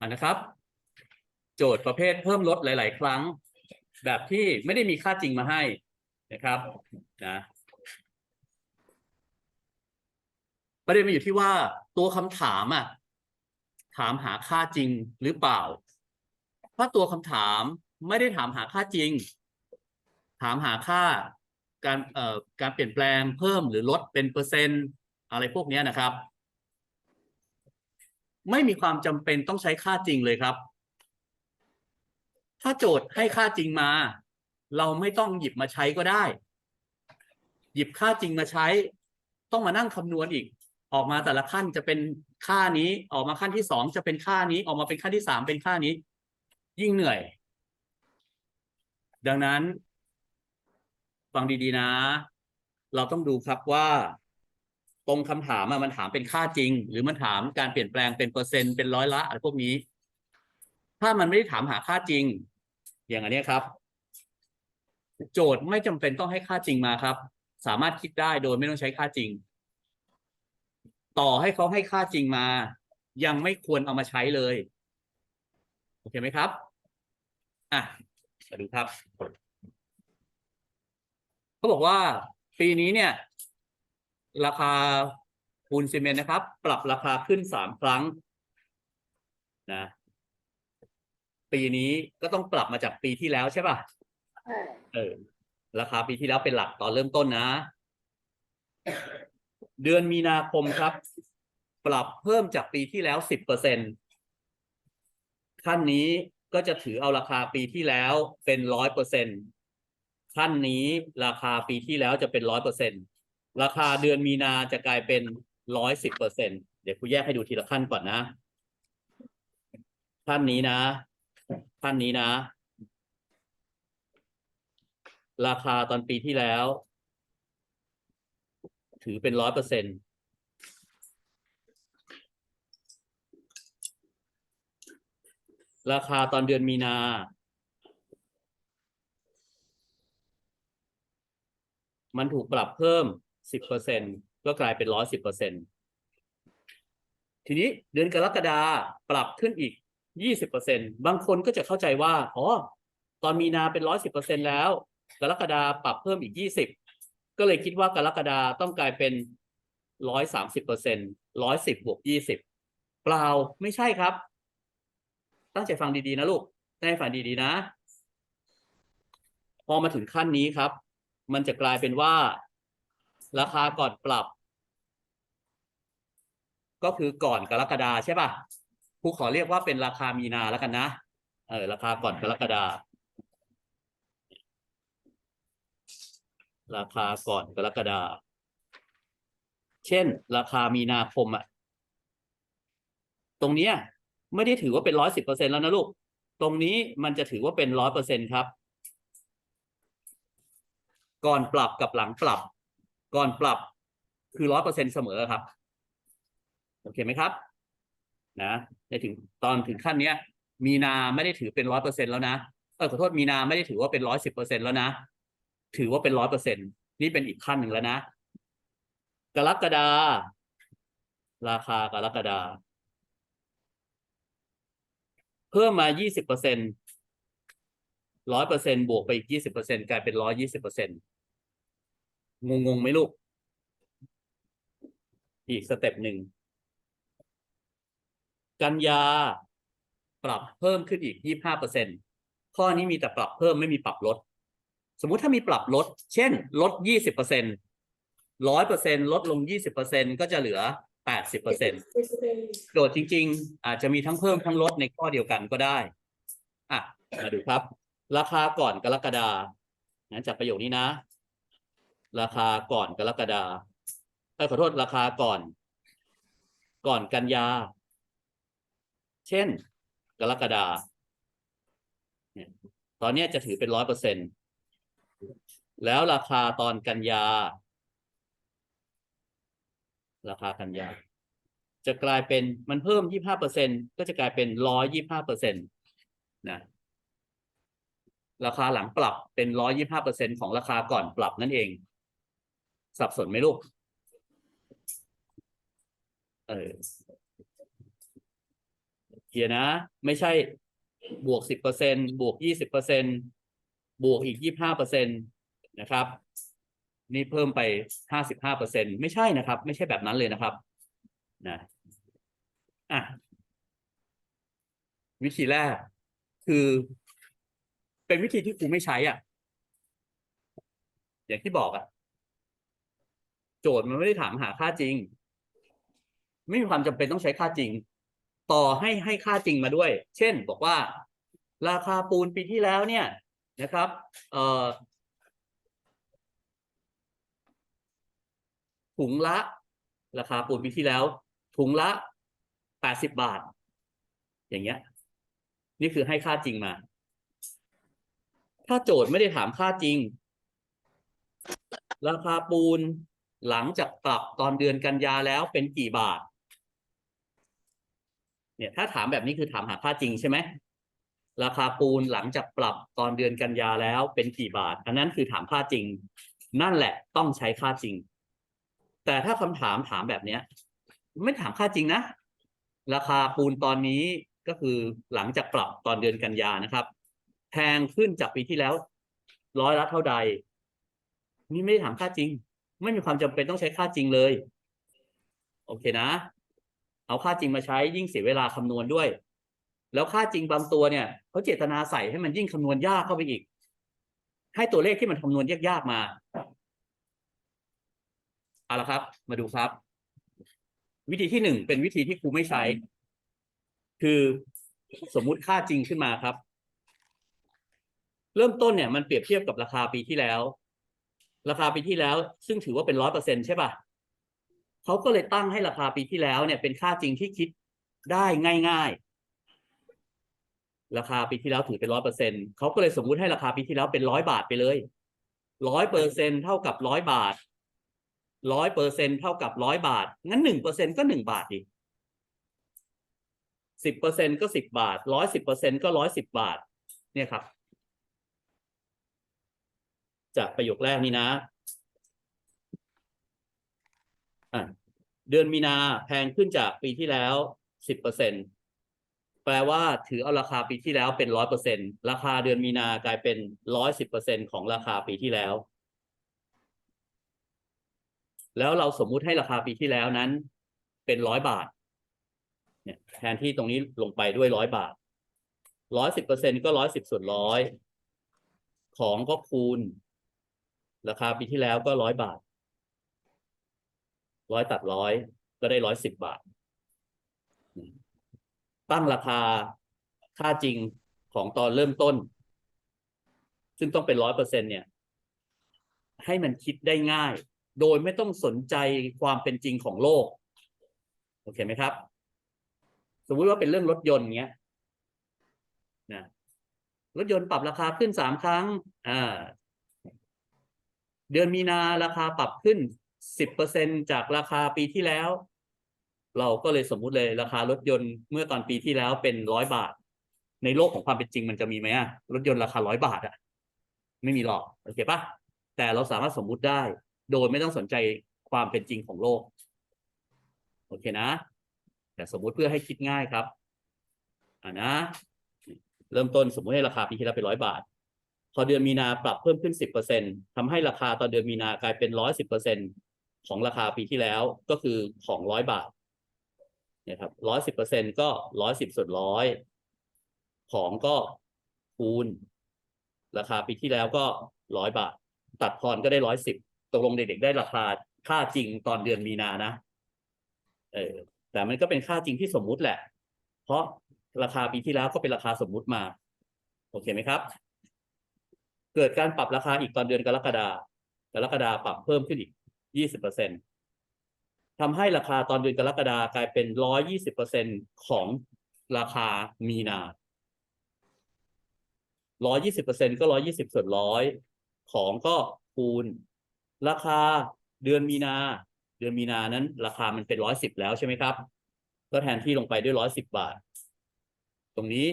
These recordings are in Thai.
อะนะครับ โจทย์ประเภทเพิ่มลดหลาย ๆ ครั้ง แบบที่ไม่ได้มีค่าจริงมาให้นะครับนะประเด็นมันอยู่ที่ว่าตัวคำถามอะถามหาค่าจริงหรือเปล่า ถ้าตัวคำถามไม่ได้ถามหาค่าจริง ถามหาค่าการเอ่อการเปลี่ยนแปลงเพิ่มหรือลดเป็นเปอร์เซ็นต์อะไรพวกนี้นะครับ ไม่มีความจำเป็นต้องใช้ค่าจริงเลยครับ ถ้าโจทย์ให้ค่าจริงมา เราไม่ต้องหยิบมาใช้ก็ได้ หยิบค่าจริงมาใช้ ต้องมานั่งคำนวณอีก ออกมาแต่ละขั้นจะเป็นค่านี้ ออกมาขั้นที่สองจะเป็นค่านี้ ออกมาเป็นขั้นที่สามเป็นค่านี้ ยิ่งเหนื่อย ดังนั้น ฟังดีๆนะ เราต้องดูครับว่า ตรงคำถามอะมันถามเป็นค่าจริง หรือมันถามการเปลี่ยนแปลงเป็นเปอร์เซ็นต์เป็นร้อยละอะไรพวกนี้ ถ้ามันไม่ได้ถามหาค่าจริง อย่างอันนี้ครับ โจทย์ไม่จำเป็นต้องให้ค่าจริงมาครับ สามารถคิดได้โดยไม่ต้องใช้ค่าจริง ต่อให้เขาให้ค่าจริงมา ยังไม่ควรเอามาใช้เลย โอเคไหมครับอะมาดูครับเขาบอกว่าปีนี้เนี่ย ราคาปูนซีเมนต์นะครับ ปรับราคาขึ้นสามครั้งนะปีนี้ก็ต้องปรับมาจากปีที่แล้วใช่ป่ะเออ ราคาปีที่แล้วเป็นหลักตอนเริ่มต้นนะ เดือนมีนาคมครับ ปรับเพิ่มจากปีที่แล้วสิบเปอร์เซ็นขั้นนี้ก็จะถือเอาราคาปีที่แล้วเป็นร้อยเปอร์เซ็นขั้นนี้ราคาปีที่แล้วจะเป็นร้อยเปอร์เซ็น ราคาเดือนมีนาจะกลายเป็นร้อยสิบเปอร์เซ็นเดี๋ยวครูแยกให้ดูทีละขั้นก่อนนะขั้นนี้นะขั้นนี้นะ ราคาตอนปีที่แล้ว ถือเป็นร้อยเปอร์เซ็นราคาตอนเดือนมีนามันถูกปรับเพิ่ม สิบเปอร์เซ็นก็กลายเป็นร้อยสิบเปอร์เซ็นทีนี้เดือนกรกฎาปรับขึ้นอีกยี่สิบเปอร์เซ็นบางคนก็จะเข้าใจว่าอ๋อตอนมีนาเป็นร้อยสิบเปอร์เซ็นแล้ว กรกฎาปรับเพิ่มอีกยี่สิบก็เลยคิดว่ากรกฎาต้องกลายเป็นร้อยสามสิบเปอร์เซ็นร้อยสิบบวกยี่สิบเปล่าไม่ใช่ครับ ตั้งใจฟังดีๆนะลูกตั้งใจฟังดีๆนะ พอมาถึงขั้นนี้ครับ มันจะกลายเป็นว่า ราคาก่อนปรับ ก็คือก่อนกรกฎาใช่ป่ะครูขอเรียกว่าเป็นราคามีนาแล้วกันนะ เออ ราคาก่อนกรกฎาราคาก่อนกรกฎาเช่น ราคามีนาคมอะตรงเนี้ย ไม่ได้ถือว่าเป็นร้อยสิบเปอร์เซ็นแล้วนะลูก ตรงนี้มันจะถือว่าเป็นร้อยเปอร์เซ็นครับ ก่อนปรับกับหลังปรับ ก่อนปรับคือร้อยเปอร์เซ็นเสมอครับ โอเคไหมครับนะในถึงตอนถึงขั้นเนี้ย มีนาไม่ได้ถือเป็นร้อยเปอร์เซ็นแล้วนะเออขอโทษมีนาไม่ได้ถือว่าเป็นร้อยสิบเปอร์เซ็นแล้วนะ ถือว่าเป็นร้อยเปอร์เซ็นนี่เป็นอีกขั้นหนึ่งแล้วนะ กรกฎาราคากรกฎาเพิ่มมา20เปอร์เซ็นร้อยเปอร์เซ็นบวกไปอีก20เปอร์เซ็นกลายเป็นร้อยยี่สิบเปอร์เซ็น งงงไหมลูก อีกสเต็ปหนึ่ง กันยา ปรับเพิ่มขึ้นอีก25เปอร์เซ็นข้อนี้มีแต่ปรับเพิ่มไม่มีปรับลด สมมุติถ้ามีปรับลด เช่น ลด20เปอร์เซ็นร้อยเปอร์เซ็นลดลง20เปอร์เซ็นก็จะเหลือ80เปอร์เซ็นโจทย์จริง ๆ อาจจะมีทั้งเพิ่มทั้งลดในข้อเดียวกันก็ได้ อะ มาดูครับ ราคาก่อนกรกฎานะจากประโยคนี้นะ ราคาก่อนกรกฎาเอ้ยขอโทษราคาก่อน ก่อนกันยา เช่น กรกฎาตอนนี้จะถือเป็นร้อยเปอร์เซ็นแล้วราคาตอนกันยา ราคากันยา จะกลายเป็นมันเพิ่มยี่ห้าเปอร์เซ็นก็จะกลายเป็นร้อยยี่ห้าเปอร์เซ็นตนะราคาหลังปรับเป็นร้อยยี่ห้าเปอร์เซ็นของราคาก่อนปรับนั่นเอง สับสนไหมลูก เออเียร์นะ ไม่ใช่บวกสิบเปอร์เซ็นบวกยี่สิบเปอร์เซ็นบวกอีกยี่ห้าเปอร์เซ็นตนะครับ นี่เพิ่มไปห้าสิบห้าเปอร์เซ็นไม่ใช่นะครับ ไม่ใช่แบบนั้นเลยนะครับนะอะวิธีแรก คือ เป็นวิธีที่ครูไม่ใช้อะ อย่างที่บอกอะ โจทย์มันไม่ได้ถามหาค่าจริง ไม่มีความจำเป็นต้องใช้ค่าจริง ต่อให้ให้ค่าจริงมาด้วย เช่น บอกว่า ราคาปูนปีที่แล้วเนี่ยนะครับ เอ่อถุงละ ราคาปูนปีที่แล้ว ถุงละแปดสิบบาท อย่างเงี้ย นี่คือให้ค่าจริงมา ถ้าโจทย์ไม่ได้ถามค่าจริง ราคาปูน หลังจากปรับตอนเดือนกันยาแล้วเป็นกี่บาท เนี่ยถ้าถามแบบนี้คือถามหาค่าจริงใช่ไหมราคาปูนหลังจากปรับตอนเดือนกันยาแล้วเป็นกี่บาท อันนั้นคือถามค่าจริง นั่นแหละต้องใช้ค่าจริง แต่ถ้าคำถามถามแบบเนี้ย ไม่ถามค่าจริงนะ ราคาปูนตอนนี้ก็คือหลังจากปรับตอนเดือนกันยานะครับแพงขึ้นจากปีที่แล้ว ร้อยละเท่าใด นี่ไม่ได้ถามค่าจริง ไม่มีความจำเป็นต้องใช้ค่าจริงเลย โอเคนะ เอาค่าจริงมาใช้ยิ่งเสียเวลาคำนวณด้วย แล้วค่าจริงบางตัวเนี่ยเขาเจตนาใส่ให้มันยิ่งคำนวณยากเข้าไปอีก ให้ตัวเลขที่มันคำนวณยากๆมาเอาละครับ มาดูครับ วิธีที่หนึ่งเป็นวิธีที่ครูไม่ใช้ คือสมมุติค่าจริงขึ้นมาครับ เริ่มต้นเนี่ยมันเปรียบเทียบกับราคาปีที่แล้ว ราคาปีที่แล้ว ซึ่งถือว่าเป็นร้อยเปอร์เซ็นใช่ป่ะเขาก็เลยตั้งให้ราคาปีที่แล้วเนี่ยเป็นค่าจริงที่คิดได้ง่ายๆ ราคาปีที่แล้วถือเป็นร้อยเปอร์เซ็นเขาก็เลยสมมุติให้ราคาปีที่แล้วเป็นร้อยบาทไปเลยร้อยเปอร์เซ็นเท่ากับร้อยบาทร้อยเปอร์เซ็นเท่ากับร้อยบาท งั้นหนึ่งเปอร์เซ็นก็หนึ่งบาทดิสิบเปอร์เซ็นก็สิบบาทร้อยสิบเปอร์เซ็นก็ร้อยสิบบาท เนี่ยครับ จากประโยคแรกนี้นะะเดือนมีนาแพงขึ้นจากปีที่แล้วสิบเปอร์เซ็นแปลว่าถือเอาราคาปีที่แล้วเป็นร้อยเปอร์เซ็นราคาเดือนมีนากลายเป็นร้อยสิบเปอร์เซ็นของราคาปีที่แล้ว แล้วเราสมมุติให้ราคาปีที่แล้วนั้น เป็นร้อยบาท เนี่ยแทนที่ตรงนี้ลงไปด้วยร้อยบาทร้อยสิบเปอร์เซ็นก็ร้อยสิบส่วนร้อยของก็คูณ ราคาปีที่แล้วก็ร้อยบาทร้อยตัดร้อยก็ได้ร้อยสิบบาท ตั้งราคาค่าจริงของตอนเริ่มต้น ซึ่งต้องเป็นร้อยเปอร์เซ็นเนี่ย ให้มันคิดได้ง่าย โดยไม่ต้องสนใจความเป็นจริงของโลก โอเคไหมครับ สมมุติว่าเป็นเรื่องรถยนต์เงี้ยนะรถยนต์ปรับราคาขึ้นสามครั้ง อ่า เดือนมีนาราคาปรับขึ้นสิบเปอร์เซ็นจากราคาปีที่แล้ว เราก็เลยสมมุติเลยราคารถยนต์เมื่อตอนปีที่แล้วเป็นร้อยบาท ในโลกของความเป็นจริงมันจะมีไหมอะรถยนต์ราคาร้อยบาทอะไม่มีหรอกโอเคปะแต่เราสามารถสมมุติได้ โดยไม่ต้องสนใจความเป็นจริงของโลก โอเคนะ แต่สมมุติเพื่อให้คิดง่ายครับอ่านะ เริ่มต้นสมมุติให้ราคาปีที่แล้วเป็นร้อยบาท พอเดือนมีนาปรับเพิ่มขึ้นสิบเปอร์เซ็นทำให้ราคาตอนเดือนมีนากลายเป็นร้อยสิบเปอร์เซ็นของราคาปีที่แล้วก็คือของร้อยบาทนี่ยครับร้อยสิบเปอร์เซ็นก็ร้อยสิบส่วนร้อยของก็คูณ ราคาปีที่แล้วก็ร้อยบาท ตัดทอนก็ได้ร้อยสิบตกลงเด็กๆได้ราคาค่าจริงตอนเดือนมีนานะเออแต่มันก็เป็นค่าจริงที่สมมุติแหละ เพราะราคาปีที่แล้วก็เป็นราคาสมมุติมา โอเคไหมครับ เกิดการปรับราคาอีกตอนเดือนกรกฎากรกฎาปรับเพิ่มขึ้นอีกยี่สิบเปอร์เซ็นทำให้ราคาตอนเดือนกรกฎากลายเป็นร้อยยี่สิบเปอร์เซ็นของราคามีนาร้อยยี่สิบเปอร์เซ็นก็ร้อยยี่สิบส่วนร้อยของก็คูณ ราคาเดือนมีนา เดือนมีนานั้น ราคามันเป็นร้อยสิบแล้วใช่ไหมครับ ก็แทนที่ลงไปด้วยร้อยสิบบาท ตรงนี้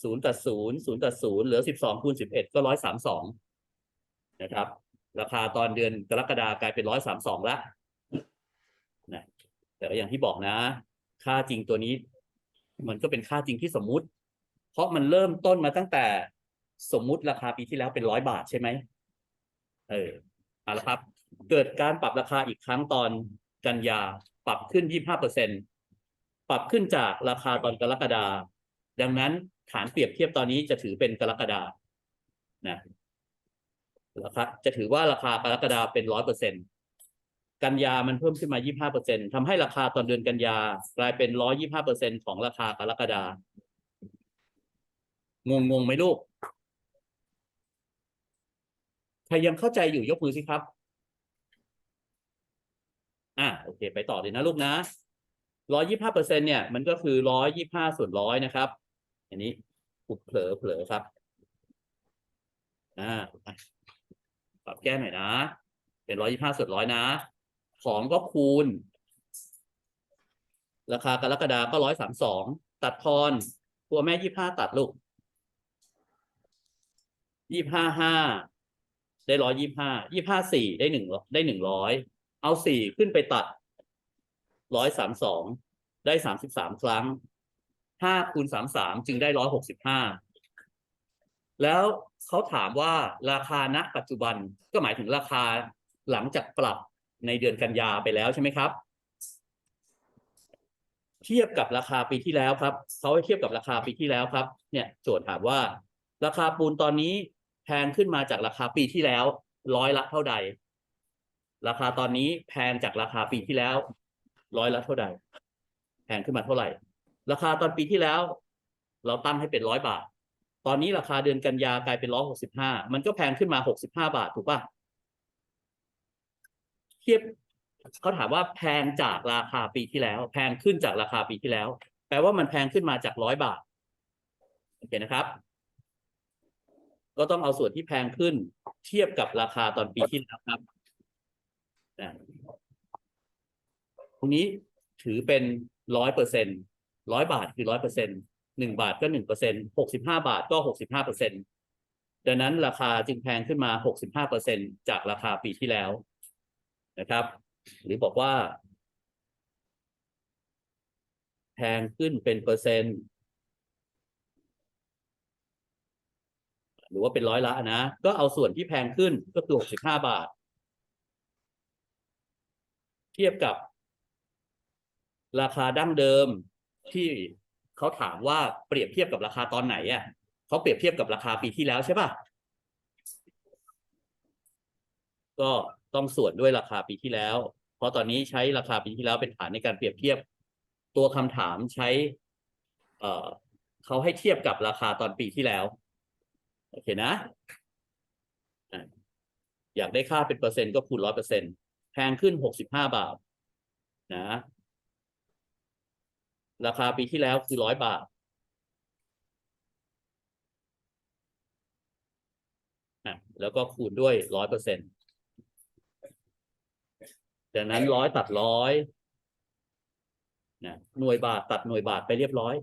ศูนย์ตัดศูนย์ศูนย์ตัดศูนย์เหลือสิบสองคูณสิบเอ็ดก็ร้อยสามสองนะครับ ราคาตอนเดือนกรกฎากลายเป็นร้อยสามสองละนะแต่ก็อย่างที่บอกนะ ค่าจริงตัวนี้ มันก็เป็นค่าจริงที่สมมุติ เพราะมันเริ่มต้นมาตั้งแต่สมมุติราคาปีที่แล้วเป็นร้อยบาทใช่ไหมเออเอาละครับ เกิดการปรับราคาอีกครั้งตอนกันยาปรับขึ้นยี่ห้าเปอร์เซ็นปรับขึ้นจากราคาตอนกรกฎาดังนั้น ฐานเปรียบเทียบตอนนี้จะถือเป็นกรกฎานะราคาจะถือว่าราคากรกฎาเป็นร้อยเปอร์เซ็นกันยามันเพิ่มขึ้นมายี่ห้าเปอร์เซ็นทำให้ราคาตอนเดือนกันยากลายเป็นร้อยยี่ห้าเปอร์เซ็นของราคากรกฎางงงงไหมลูก ใครยังเข้าใจอยู่ยกมือสิครับ อะโอเค ไปต่อเลยนะลูกนะร้อยยี่ห้าเปอร์เซ็นเนี่ย มันก็คือร้อยยี่ห้าส่วนร้อยนะครับ อันนี้ปุบเผลอเผลอครับอ่าปรับแก้หน่อยนะ เป็นร้อยยี่ห้าส่วนร้อยนะ ของก็คูณ ราคากรกฎาก็ร้อยสามสองตัดทอนตัวแม่ยี่ห้าตัดลูกยี่ห้าห้าได้ร้อยยี่ห้ายี่ห้าสี่ได้หนึ่งได้หนึ่งร้อยเอาสี่ขึ้นไปตัดร้อยสามสองได้สามสิบสามครั้ง ห้าคูณสามสามจึงได้ร้อยหกสิบห้าแล้วเขาถามว่าราคาณปัจจุบันก็หมายถึงราคาหลังจากปรับในเดือนกันยาไปแล้วใช่ไหมครับ เทียบกับราคาปีที่แล้วครับเขาให้เทียบกับราคาปีที่แล้วครับ เนี่ยโจทย์ถามว่า ราคาปูนตอนนี้แพงขึ้นมาจากราคาปีที่แล้ว ร้อยละเท่าใด ราคาตอนนี้แพงจากราคาปีที่แล้ว ร้อยละเท่าใด แพงขึ้นมาเท่าไหร่ ราคาตอนปีที่แล้ว เราตั้งให้เป็นร้อยบาท ตอนนี้ราคาเดือนกันยากลายเป็นร้อยหกสิบห้ามันก็แพงขึ้นมาหกสิบห้าบาท ถูกปะเทียบเขาถามว่าแพงจากราคาปีที่แล้ว แพงขึ้นจากราคาปีที่แล้ว แปลว่ามันแพงขึ้นมาจากร้อยบาทโอเคนะครับ ก็ต้องเอาส่วนที่แพงขึ้น เทียบกับราคาตอนปีที่แล้วครับนะตรงนี้ถือเป็นร้อยเปอร์เซ็นต์ ร้อยบาทคือร้อยเปอร์เซ็นต์หนึ่งบาทก็หนึ่งเปอร์เซ็นต์หกสิบห้าบาทก็หกสิบห้าเปอร์เซ็นต์ดังนั้นราคาจึงแพงขึ้นมาหกสิบห้าเปอร์เซ็นต์จากราคาปีที่แล้วนะครับ หรือบอกว่า แพงขึ้นเป็นเปอร์เซ็นต์หรือว่าเป็นร้อยละนะ ก็เอาส่วนที่แพงขึ้นก็คือหกสิบห้าบาท เทียบกับ ราคาดั้งเดิม ที่เขาถามว่าเปรียบเทียบกับราคาตอนไหนอะเขาเปรียบเทียบกับราคาปีที่แล้วใช่ป่ะก็ต้องส่วนด้วยราคาปีที่แล้ว เพราะตอนนี้ใช้ราคาปีที่แล้วเป็นฐานในการเปรียบเทียบ ตัวคำถามใช้ เอ่อเขาให้เทียบกับราคาตอนปีที่แล้ว โอเคนะอะอยากได้ค่าเป็นเปอร์เซ็นต์ก็คูณร้อยเปอร์เซ็นต์แพงขึ้นหกสิบห้าบาท นะ ราคาปีที่แล้วคือร้อยบาทอะแล้วก็คูณด้วยร้อยเปอร์เซ็นต์ดังนั้นร้อยตัดร้อยนะหน่วยบาทตัดหน่วยบาทไปเรียบร้อย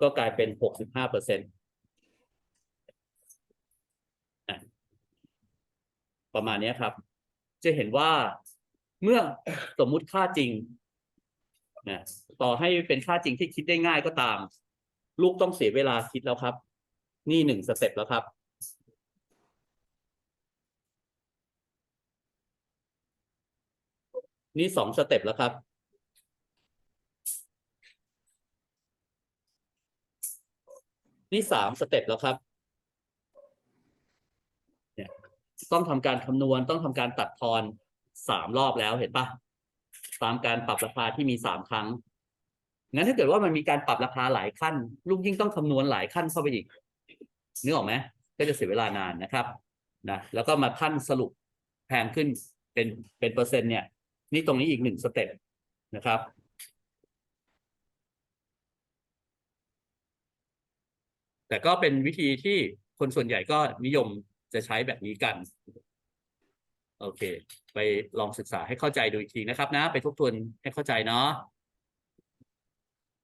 ก็กลายเป็นหกสิบห้าเปอร์เซ็นต์ประมาณนี้ครับ จะเห็นว่าเมื่อสมมุติค่าจริง นะต่อให้เป็นค่าจริงที่คิดได้ง่ายก็ตาม ลูกต้องเสียเวลาคิดแล้วครับ นี่หนึ่งสเต็ปแล้วครับ นี่สองสเต็ปแล้วครับนี่สามสเต็ปแล้วครับ เนี่ย ต้องทำการคำนวณต้องทำการตัดทอนสามรอบแล้วเห็นปะ ตามการปรับราคาที่มีสามครั้งงั้นถ้าเกิดว่ามันมีการปรับราคาหลายขั้น ลูกยิ่งต้องคำนวณหลายขั้นเข้าไปอีกนึกออกไหมก็จะเสียเวลานานนะครับนะแล้วก็มาขั้นสรุปแพงขึ้นเป็นเป็นเปอร์เซ็นต์เนี่ย นี่ตรงนี้อีกหนึ่งสเต็ปนะครับแต่ก็เป็นวิธีที่คนส่วนใหญ่ก็นิยมจะใช้แบบนี้กัน โอเค ไปลองศึกษาให้เข้าใจดูอีกทีนะครับนะ ไปทบทวนให้เข้าใจเนาะ